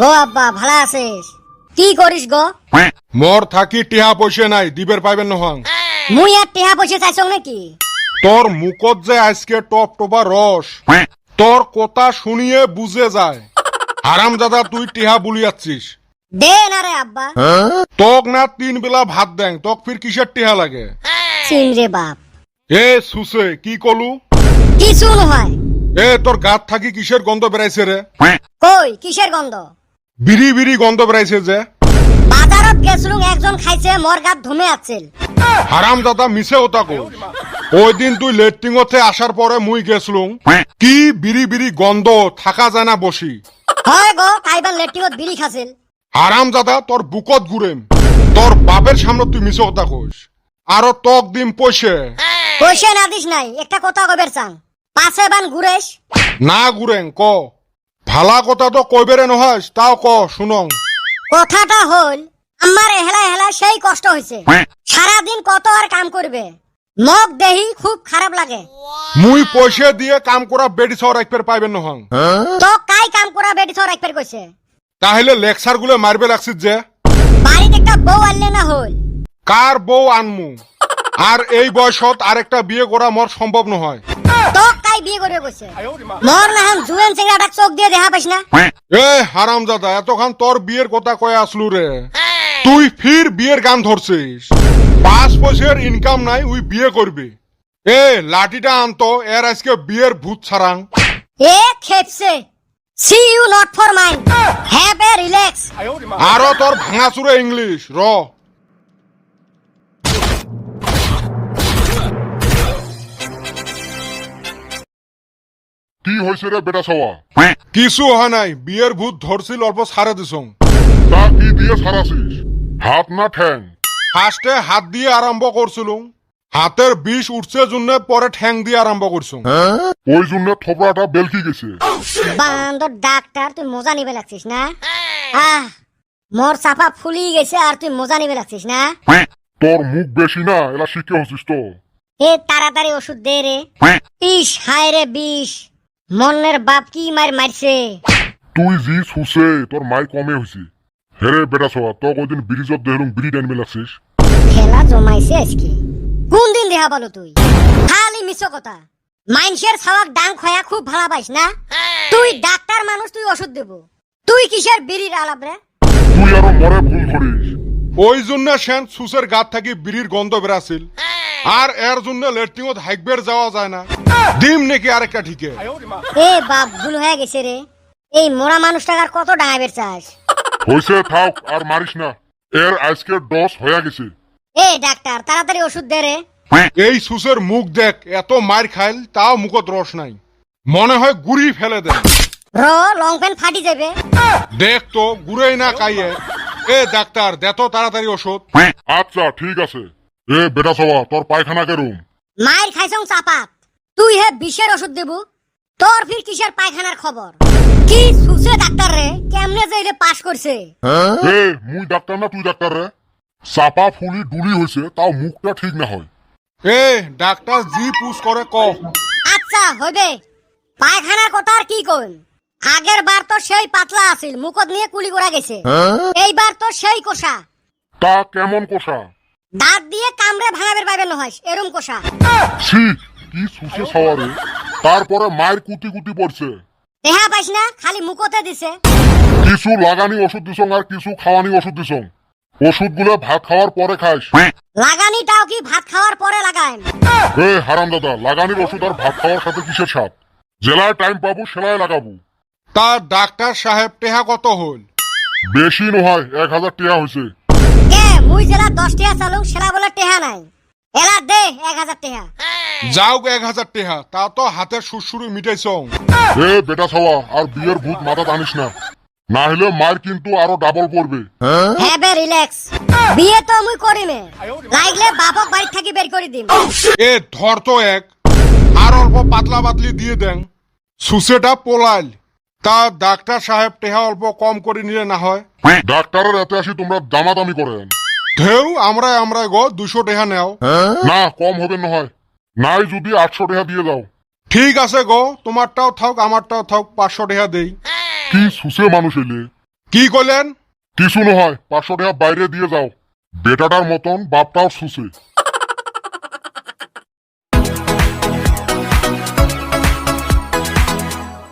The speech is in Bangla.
গো আব্বা ভালো আছিস? কি করিস গো? মোর থাকি টিহা পয়সা নাই দিবের পাইবেন নহং মুই আর টেহা পয়সা চাইছ নাকি? তোর মুখত যে আজকে টপ টপা রস তোর কথা শুনিয়ে বুঝে যায়। হারাম দাদা তুই টিহা বুলিয়াচ্ছিস দে না রে আব্বা। তোক না তিন বেলা ভাত দেং তোক ফির কিসের টিহা লাগে? চিনরে বাপ। এ সুসে কি কলু? কিছু নহয় এ তোর গাত থাকি কিসের গন্ধ বেড়াইছে রে? কই কিসের গন্ধ? বিড়ি বিড়ি গন্ধ বেড়াইছে যে। বাজারত গেছিলুম একজন খাইছে মোর গাত ধুমে আছিল। হারাম দাদা মিছে ওটা কো ওই দিন তুই লেট্রিংতে আসার পরে মুই গেছলুম কি বিড়ি বিড়ি গন্ধ থাকা যায় না বসি হয় গো কাইবার লেট্রিঙত বিড়ি খাছিল হারাম দাদা তোর বুকত ঘুরেম তোর বাপের সামনে তুই মিছে কথা কইস আরও তক দিম পয়সে পয়সা না দিস নাই একটা কথা কবের চাং। পাশে বান ঘুরেস না ঘুরেং ক। ভালা কথা তো কইবেরে নহাস তাও ক শুনং। কথাটা হল আমার এহেলা এহেলা সেই কষ্ট হয়েছে সারাদিন কত আর কাম করবে? মগ দেহি খুব খারাপ লাগে। মুই পয়সা দিয়ে কাম করা বেডি সহ রাখবে পাইবেন নহং। তো কাই কাম করা বেটি ছড় রাখবে কইছে? তাহলে লেকচারগুলো মারবে লাগছিস যে। বাড়িতে একটা বউ আনলে না হল? কার বউ আনমু? আর এই বয়সত আরেকটা বিয়ে করা মোর সম্ভব নহয়। তো বিয়ে করবে কইছে মর না হাম জুয়েন সিংড়াটা চোখ দিয়ে দেখা পাইস না। এ হারাম দাদা এতক্ষণ তোর বিয়ের কথা কয়ে আসলু রে। তুই ফির বিয়ের গান ধরছিস। পাঁচ পয়সার ইনকাম নাই উই বিয়ে করবি। এ লাঠিটা আনতো এর আজকে বিয়ের ভূত ছাড়াং। এ খেপছে see you not for mind have a relax আরও তোর ভাঙাচুরে ইংলিশ র। কি হয়েছে রে বেটা সওয়া কিছু হয় নাই বিয়ের ভূত ধরছিল অল্প ছাড়ে দিছং। তা কি দিয়ে সারাছিস? হাত না ঠ্যাং? ফার্স্টে হাত দিয়ে আরম্ভ করছিলুম হাতের বিষ উঠছে জন্য পরে ঠ্যাং দিয়ে আরম্ভ করছুম ওই জন্য থোপড়াটা বেলকি গেছে। বান্দর ডাক্তার তুই মজা নিবে লাগছিস না? আহ মোর চাপা ফুলি গেছে আর তুই মজা নিবে লাগছিস না? তোর মুখ বেশি না এলা শিখে হচ্ছিস তো। এ তাড়াতাড়ি ওষুধ দে রে। ইস হায় রে বিষ। মনের বাপ কি মার মারছে? তুই জি সুসে তোর মাই কমে হয়েছে হেরে বেটা সওয়া তোক ওই দিন ব্রিজত দেখলুম বিড়ি টানবে লাগছিস। খেলা জমাইছে আজকে। কোন দিন দেখা পালো তুই? খালি মিছো কথা। মাইনসের ছাওয়াক ডাং খয়া খুব ভালো পাইস না? তুই ডাক্তার মানুষ তুই ওষুধ দেব। তুই কিসের বিড়ির আলাপ রে? তুই আরও মরে ভুল ধরিস ওই জন্য সেন সুসের গাত থাকি বিড়ির গন্ধ বেরাছিল। আর এর জন্য লেট্রিংত হাইকবের যাওয়া যায় না। ডিম নাকি আরেকটা ঠিকে? এ বাপ ভুল হয়ে গেছে রে। এই মোড়া মানুষটাকার কত ডাঙাবের চাস? হয়েছে থাক আর মারিস না। এর আজকে ডস হয়ে গেছে। এ ডাক্তার তাড়াতাড়ি ওষুধ দে রে। এই সুসের মুখ দেখ এত মার খাইল তাও মুখত রস নাই। মনে হয় গুড়ি ফেলে দে র লং প্যান্ট ফাটি যাবে। দেখ তো গুড়েই না কাইয়ে এ ডাক্তার দে তো তাড়াতাড়ি ওষুধ। আচ্ছা ঠিক আছে। এ বেটা সওয়া তোর পায়খানা কে রুম মায়ের খাইছং চাপাত। তুই হে বিষের ওষুধ দেবু। তোর ফির কিসের পায়খানার খবর? কি সুসে ডাক্তার রে? কেমনে যে এটা পাস করছে? এ মুই ডাক্তার না তুই ডাক্তার রে? চাপা ফুলি ডুলি হয়েছে তাও মুখটা ঠিক না হয়। এ ডাক্তার জি করে ক। আচ্ছা হইবে। পায়খানার কথা আর কি কইম? আগের বার তো সেই পাতলা আছিল মুখত নিয়ে কুলি করা গেছে। এইবার তো সেই কোষা। তা কেমন কোষা? দাঁত দিয়ে কামড়ে ভাঙাবের পাইবেন নহয় এরম কোষা। ছি কি সুসে সাওয়ারে তারপরে মায়ের কুটি কুটি পড়ছে। দেহা পাইস না খালি মুখতে দিছে। কিছু লাগানি ওষুধ দিছং আর কিছু খাওয়ানি ওষুধ দিছং। ওষুধগুলো ভাত খাওয়ার পরে খাস লাগানিটাও কি ভাত খাওয়ার পরে লাগায়? এ হারাম দাদা লাগানির ওষুধ আর ভাত খাওয়ার সাথে কিসের সাথ জেলায় টাইম পাবো সেলায় লাগাবো। তা ডাক্তার সাহেব টেহা কত হল? বেশি নহয় এক হাজার টেহা হয়েছে মুই জেলা দশ টেহা চালুক সেলা বলে টেহা নাই। এলা দে এক হাজার টেহা। যাও এক হাজার টেহা তা তো হাতের সুরসুরি মিটাইছ। এ বেটা ছাওয়া আর বিয়ের ভূত মাথা টানিস না। না হলে মায়ের কিন্তু আরও ডাবল পড়বে। হ্যাবে রিল্যাক্স বিয়ে তো মুই করিমে। লাগলে বাপক বাড়ি থাকি বের করে দিম। এ ধর তো এক। আর অল্প পাতলা পাতলি দিয়ে দেন। সুসেটা পোলাইল। তা ডাক্তার সাহেব টেহা অল্প কম করে নিলে না হয়? ডাক্তারের এতে আসি তোমরা দামাদামি করেন। ঢেউ আমরা আমরা গো দুশো টেহা নেও। না কম হবে না হয় নাই যদি আটশো টাকা দিয়ে দাও। ঠিক আছে গো তোমারটাও থাক আমারটাও থাক পাঁচশো টেহা দেই। কি সুসে মানুষ এলে? কি করলেন কিছু হয় পাঁচশো টাকা বাইরে দিয়ে যাও। বেটাটার মতন বাপটাও শুষে